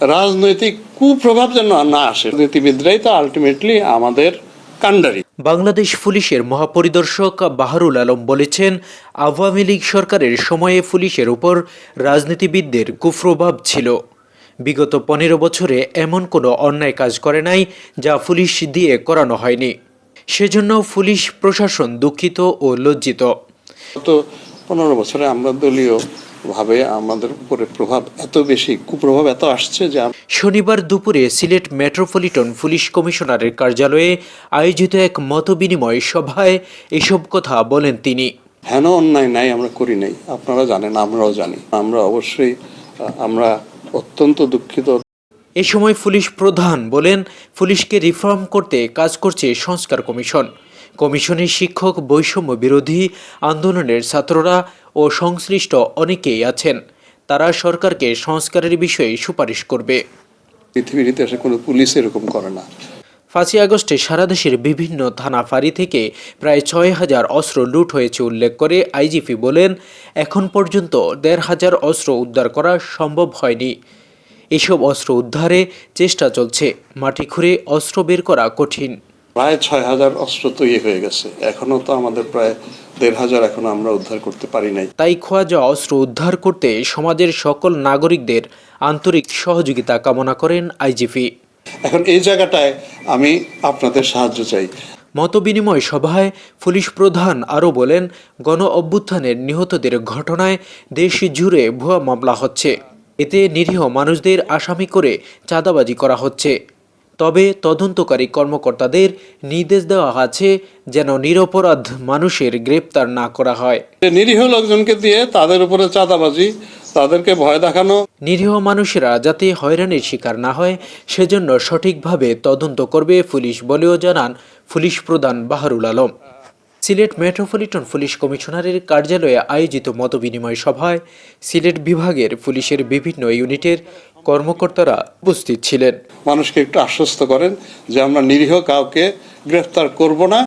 রাজনৈতিক কুপ্রভাব যেন না আসে। রাজনীতিবিদরাই তো আলটিমেটলি আমাদের কাণ্ডারি। বাংলাদেশ পুলিশের মহাপরিদর্শক বাহারুল আলম বলেছেন আওয়ামী লীগ সরকারের সময়ে পুলিশের উপর রাজনীতিবিদদের কুপ্রভাব ছিল। বিগত পনেরো বছরে এমন কোনো অন্যায় কাজ করে নাই যা পুলিশ দিয়ে করানো হয়নি। সেজন্য পুলিশ প্রশাসন দুঃখিত ও লজ্জিত। গত পনেরো বছরে আমরা দলীয় ভাবে আমাদের উপরে প্রভাব এত বেশি কুপ্রভাব এত আসছে যে শনিবার দুপুরে সিলেট মেট্রোপলিটন পুলিশ কমিশনারের কার্যালয়ে আয়োজিত এক মতবিনিময় সভায় এসব কথা বলেন তিনি। হেন অন্যায় নাই আমরা করি নাই আপনারা জানেন আমরাও জানি। আমরা অবশ্যই আমরা অত্যন্ত দুঃখিত। এ সময় পুলিশ প্রধান বলেন পুলিশকে রিফর্ম করতে কাজ করছে সংস্কার কমিশন। কমিশনে শিক্ষক বৈষম্য বিরোধী আন্দোলনের ছাত্ররা ও সংশ্লিষ্ট অনেকেই আছেন। তারা সরকারকে সংস্কারের বিষয়ে সুপারিশ করবে। পৃথিবীর ইতিহাসে কোনো পুলিশ এরকম করে না। পাঁচই আগস্টে সারা দেশের বিভিন্ন থানা ফাঁড়ি থেকে প্রায় ছয় হাজার অস্ত্র লুট হয়েছে উল্লেখ করে আইজিপি বলেন এখন পর্যন্ত দেড় হাজার অস্ত্র উদ্ধার করা সম্ভব হয়নি। এসব অস্ত্র উদ্ধারে চেষ্টা চলছে। মাটি খুঁড়ে অস্ত্র বের করা কঠিন। প্রায় ছয় হাজার অস্ত্র তৈরি হয়ে গেছে। এখনও তো আমাদের প্রায় দেড় হাজার এখনও আমরা উদ্ধার করতে পারি নাই। তাই খোয়া যাওয়া অস্ত্র উদ্ধার করতে সমাজের সকল নাগরিকদের আন্তরিক সহযোগিতা কামনা করেন আইজিপি। এখন এই জায়গাটায় আমি আপনাদের সাহায্য চাই। মতবিনিময় সভায় পুলিশ প্রধান আরও বলেন গণ অভ্যুত্থানের নিহতদের ঘটনায় দেশ জুড়ে ভুয়া মামলা হচ্ছে। এতে নিরীহ মানুষদের আসামি করে চাঁদাবাজি করা হচ্ছে। তবে তদন্তকারী কর্মকর্তাদের নির্দেশ দেওয়া আছে যেন নিরপরাধ মানুষের গ্রেপ্তার না করা হয়। নিরীহ লোকজনকে দিয়ে তাদের উপরে চাঁদাবাজি তাদেরকে ভয় দেখানো। নিরীহ মানুষেরা যাতে হয়রানির শিকার না হয় সেজন্য সঠিকভাবে তদন্ত করবে পুলিশ বলেও জানান পুলিশ প্রধান বাহারুল আলম। সিলেট মেট্রোপলিটন পুলিশ কমিশনারের কার্যালয়ে আয়োজিত মতবিনিময় সভায় সিলেট বিভাগের পুলিশের বিভিন্ন ইউনিটের কর্মকর্তারা উপস্থিত ছিলেন। মানুষকে একটু আশ্বস্ত করেন যে আমরা নিরীহ কাউকে গ্রেফতার করব না।